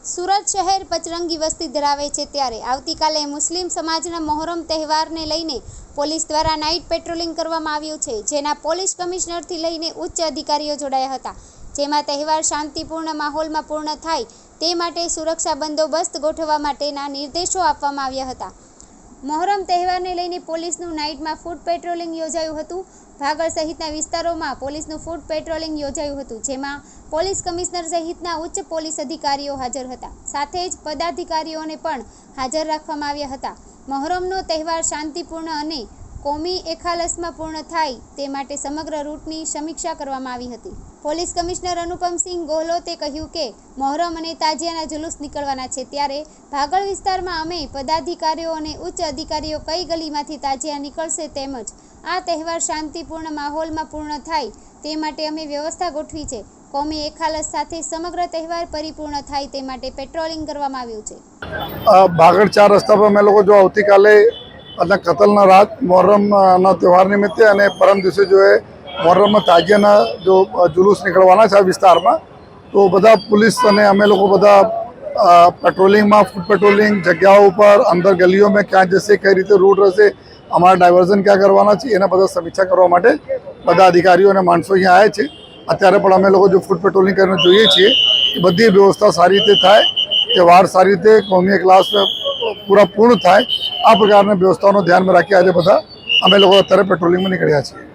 થરાદ શહેર પચરંગી વસ્તી ધરાવે છે ત્યારે આવતીકાલે મુસ્લિમ સમાજના મોહરમ તહેવારને લઈને પોલીસ દ્વારા નાઇટ પેટ્રોલિંગ કરવામાં આવ્યું છે, જેના પોલીસ કમિશનરથી લઈને ઉચ્ચ અધિકારીઓ જોડાયા હતા. જેમાં તહેવાર શાંતિપૂર્ણ માહોલમાં પૂર્ણ થાય તે માટે સુરક્ષા બંદોબસ્ત ગોઠવવા માટેના નિર્દેશો આપવામાં આવ્યા હતા. મોહરમ તહેવારને લઈને પોલીસનું નાઇટમાં ફૂડ પેટ્રોલિંગ યોજાયું હતું. ભાગળ સહિતના વિસ્તારોમાં પોલીસનું ફૂડ પેટ્રોલિંગ યોજાયું હતું, જેમાં પોલીસ કમિશનર સહિતના ઉચ્ચ પોલીસ અધિકારીઓ હાજર હતા. સાથે જ પદાધિકારીઓને પણ હાજર રાખવામાં આવ્યા હતા. મોહરમનો તહેવાર શાંતિપૂર્ણ અને કોમી એખાલસમાં પૂર્ણ થાય તે માટે સમગ્ર રૂટની સમીક્ષા કરવામાં આવી હતી. પોલીસ કમિશનર અનુપમસિંહ ગોહલોતે કહ્યું કે, મોહરમ અને તાજિયાના જુલુસ નીકળવાના છે ત્યારે ભાગળ વિસ્તારમાં અમે પદાધિકારીઓ અને ઉચ્ચ અધિકારીઓ કઈ ગલીમાંથી તાજિયા નીકળશે તેમજ આ તહેવાર શાંતિપૂર્ણ માહોલમાં પૂર્ણ થાય તે માટે અમે વ્યવસ્થા ગોઠવી છે. કોમી એખાલસ સાથે સમગ્ર તહેવાર પરિપૂર્ણ થાય તે માટે પેટ્રોલિંગ કરવામાં આવ્યું છે. ભાગળ ચાર રસ્તા પર અમે લોકો જો આવતીકાલે અને કતલના રાત મોહર્રમના તહેવાર નિમિત્તે અને પરમ દિવસે જો એ મોહર્રમમાં તાજિયાના જો જુલુસ નીકળવાના છે આ વિસ્તારમાં, તો બધા પોલીસ અને અમે લોકો બધા પેટ્રોલિંગમાં, ફૂડ પેટ્રોલિંગ જગ્યાઓ ઉપર અંદર ગલીઓમાં ક્યાં જશે, કઈ રીતે રૂટ રહેશે, અમારા ડાયવર્ઝન ક્યાં કરવાના છે, એના બધા સમીક્ષા કરવા માટે બધા અધિકારીઓ અને માણસો અહીંયા આવ્યા છે. અત્યારે પણ અમે લોકો જો ફૂડ પેટ્રોલિંગ કરીને જોઈએ છીએ, એ બધી વ્યવસ્થા સારી રીતે થાય તહેવાર સારી રીતે કોમી ક્લાસ પૂરા પૂર્ણ થાય. આ પ્રકારની વ્યવસ્થાઓનું ધ્યાનમાં રાખી આજે બધા અમે લોકો અત્યારે પેટ્રોલિંગમાં નીકળ્યા છીએ.